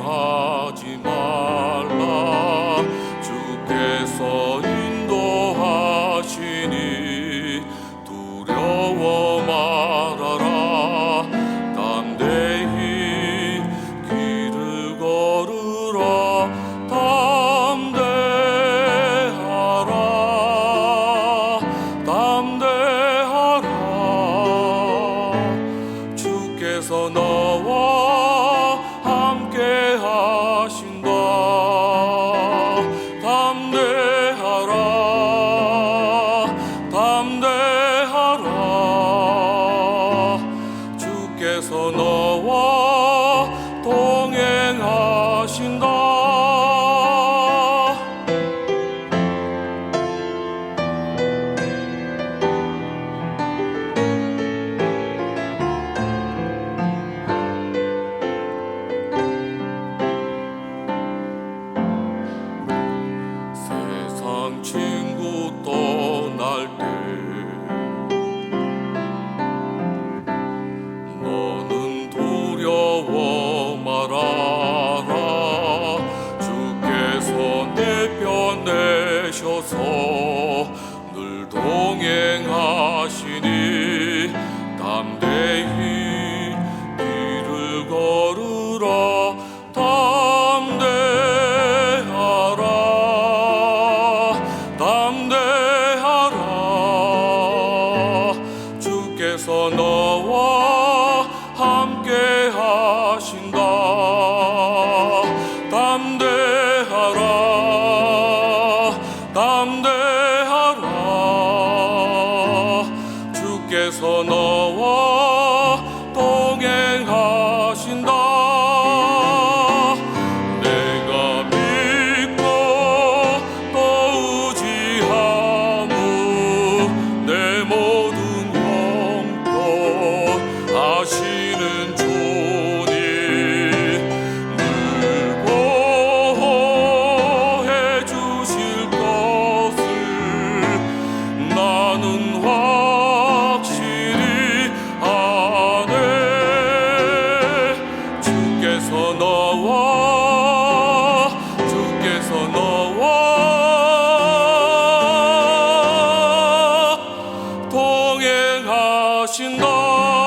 home. 신과 담대하라, 담대하라. 주께서 너와 동행하신다. 주옵소서 늘 동행하시니 담대히 길을 걸으라 담대하라 담대하라. 주께서 너 주께서 너 동행하신다.